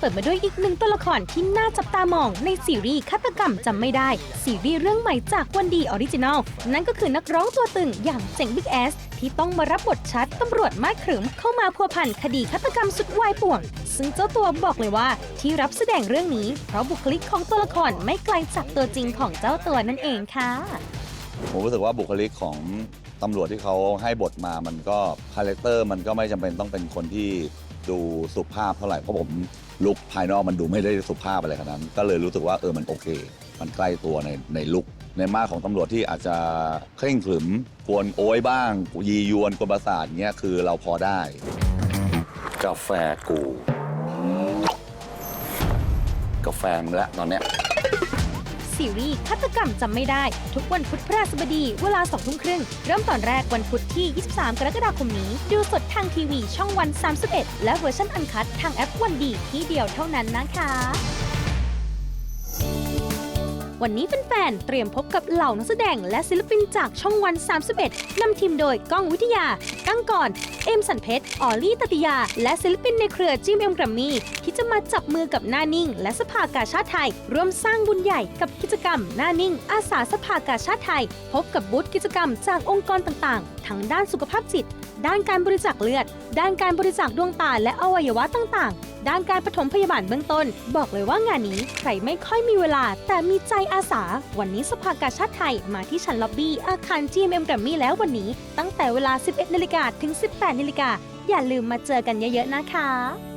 เปิดมาด้วยอีกหนึ่งตัวละครที่น่าจับตามองในซีรีส์ฆาตกรรมจำไม่ได้ ซีรีส์เรื่องใหม่จากวันดีออริจินอล นั่นก็คือนักร้องตัวตึงอย่างเจ๋งบิ๊กแอสที่ต้องมารับบทชัดตำรวจมาขรึมเข้ามาพัวพันคดีฆาตกรรมสุดวายป่วง ซึ่งเจ้าตัวบอกเลยว่าที่รับแสดงเรื่องนี้ เพราะบุคลิกของตัวละครไม่ไกลจากตัวจริงของเจ้าตัวนั่นเองค่ะ ผมรู้สึกว่าบุคลิกของตำรวจที่เขาให้บทมามันก็คาแรคเตอร์มันก็ไม่จำเป็นต้องเป็นคนที่ดูสุภาพเท่าไหร่เพราะผม ลุคภายนอกมันดูไม่ได้สุภาพอะไรขนาดนั้น ก็เลยรู้สึกว่าเออมันโอเค มันใกล้ตัวในในลุคในมาของตำรวจที่อาจจะเคร่งขรึมกวนโอยบ้าง ยียวนกวนประสาทเนี้ยคือเราพอได้ กาแฟกู กาแฟมงละตอนเนี้ย ซีรีส์ฆาตกรรมจำไม่ได้ ทุกวันพุธพฤหัสบดี เวลา2ทุ่มครึ่ง เริ่มตอนแรกวันพุธที่ 23 กรกฎาคมนี้ ดูสดทางทีวีช่องวัน 31 และเวอร์ชันอันคัดทางแอปวันดีที่เดียวเท่านั้นนะคะ วันนี้แฟนๆเตรียมพบกับเหล่านักแสดงและศิลปินจากช่องวัน 31 นำทีมโดยก้องวิทยา กั้งกรเอมสันเพชร ออลี่ตติยา และศิลปินในเครือจิมเอ็มกรมมี่ที่จะมาจับมือกับหน้านิ่ง และสภากาชาติไทย ร่วมสร้างบุญใหญ่กับกิจกรรมหน้านิ่ง อาสาสภากาชาติไทย พบกับบูธกิจกรรมจากองค์กรต่างๆ ทั้งด้านสุขภาพจิต ด้านการบริจาคเลือด ด้านการบริจาคดวงตาและอวัยวะต่างๆ ด้านการปฐมพยาบาลเบื้องต้น บอกเลยว่างานนี้ใครไม่ค่อยมีเวลา แต่มีใจอาสา วันนี้สภากาชาติไทยมาที่ชั้นล็อบบี้อาคาร GMM แกรมมี่แล้ววันนี้ ตั้งแต่เวลา 11นาฬิกาถึง 18นาฬิกาอย่าลืมมาเจอกันเยอะๆนะคะ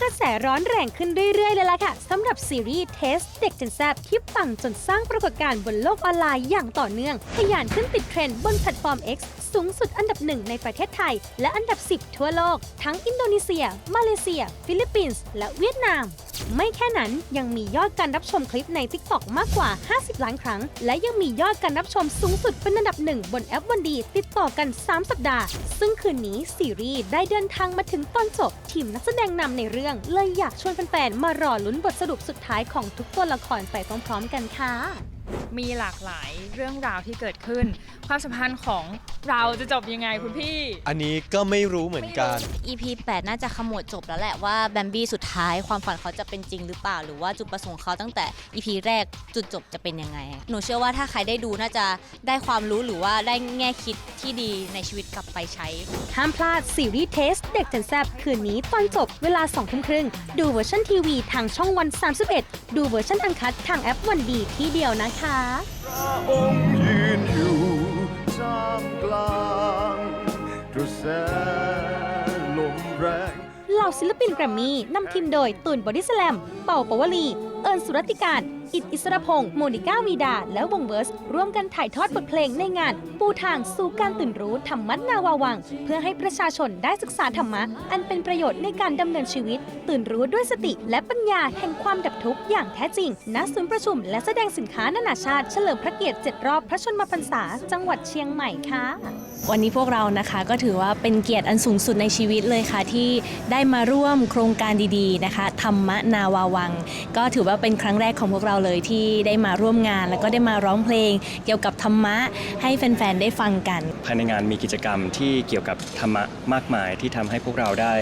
กระแสร้อนแรงขึ้นเรื่อยๆ เลยล่ะค่ะสำหรับซีรีส์เทสเด็กจนแซบที่ปังจนสร้างปรากฏการณ์บนโลกออนไลน์อย่างต่อเนื่องทะยานขึ้นติดเทรนด์บนแพลตฟอร์ม X สูงสุดอันดับหนึ่งในประเทศไทย และอันดับ 10 ทั่วโลก ทั้งอินโดนีเซีย มาเลเซีย ฟิลิปปินส์ และเวียดนาม ไม่แค่นั้นยังมียอดการรับชมคลิปใน TikTok มากกว่า 50 ล้านครั้ง และยังมียอดการรับชมสูงสุดเป็นอันดับหนึ่งบนแอปวันดี ติดต่อกัน 3 สัปดาห์ ซึ่งคืนนี้ซีรีส์ได้เดินทางมาถึงตอนจบ ทีมนักแสดงนำในเรื่อง เลยอยากชวนแฟนๆมารอลุ้นบทสรุปสุดท้ายของทุกตัวละครไปพร้อมๆ กันค่ะ มีหลากหลายเรื่องราวที่เกิดขึ้น ความสัมพันธ์ของเราจะจบยังไงคุณพี่ อันนี้ก็ไม่รู้เหมือนกัน EP 8 น่าจะขมวดจบแล้วแหละว่าแบมบี้สุดท้ายความฝันเขาจะเป็นจริงหรือเปล่า หรือว่าจุดประสงค์เขาตั้งแต่ EP แรกจุดจบจะเป็นยังไง หนูเชื่อว่าถ้าใครได้ดูน่าจะได้ความรู้หรือว่าได้แง่คิดที่ดีในชีวิตกลับไปใช้ ห้ามพลาดซีรีส์เทส เด็กเจนแซบคืนนี้ตอนจบเวลา2ทุ่มครึ่งดูเวอร์ชันทีวีทางช่องวัน 31 ดูเวอร์ชันอันคัดทางแอปวันดีที่เดียวนะคะองค์ยืนอยู่ท่ามกลางกระแสลมแรง เหล่าศิลปินแกรมมี่นำทีมโดยตุนบอดี้สแลม เป่าปวลี เอิญสุรตติการ อิดอิสรพงศ์โมนิก้าวีดา และวงเวิร์ส ร่วมกันถ่ายทอดบทเพลงในงาน ปูทางสู่การตื่นรู้ธรรมัดนาวาวัง เพื่อให้ประชาชนได้ศึกษาธรรมะ อันเป็นประโยชน์ในการดำเนินชีวิต ตื่นรู้ด้วยสติและปัญญาแห่งความดับทุกข์อย่างแท้จริง ณ ศูนย์ประชุมและแสดงสินค้านานาชาติเฉลิมพระเกียรติ7รอบพระชนมพรรษา จังหวัดเชียงใหม่ค่ะ วันนี้พวกเรานะคะก็ถือว่าเป็นเกียรติอันสูงสุดในชีวิตเลยค่ะที่ได้มาร่วมโครงการดีๆนะคะธรรมนาวาวัง ก็ถือว่าเป็นครั้งแรกของพวกเราเลยที่ได้มาร่วมงาน แล้วก็ได้มาร้องเพลง เกี่ยวกับธรรมะให้แฟนๆได้ฟังกัน ภายในงานมีกิจกรรมที่เกี่ยวกับธรรมะมากมายที่ทำให้พวกเราได้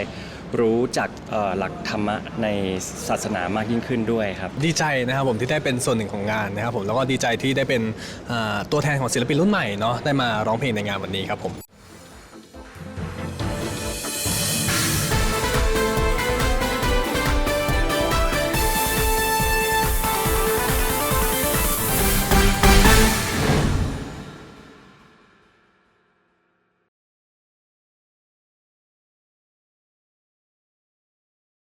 รู้จักเอ่อหลักธรรมะในศาสนามากยิ่งขึ้นด้วยครับ ดีใจนะครับผมที่ได้เป็นส่วนหนึ่งของงานนะครับผมแล้วก็ดีใจที่ได้เป็นอ่าตัวแทนของศิลปินรุ่นใหม่เนาะได้มาร้องเพลงในงานวันนี้ครับผม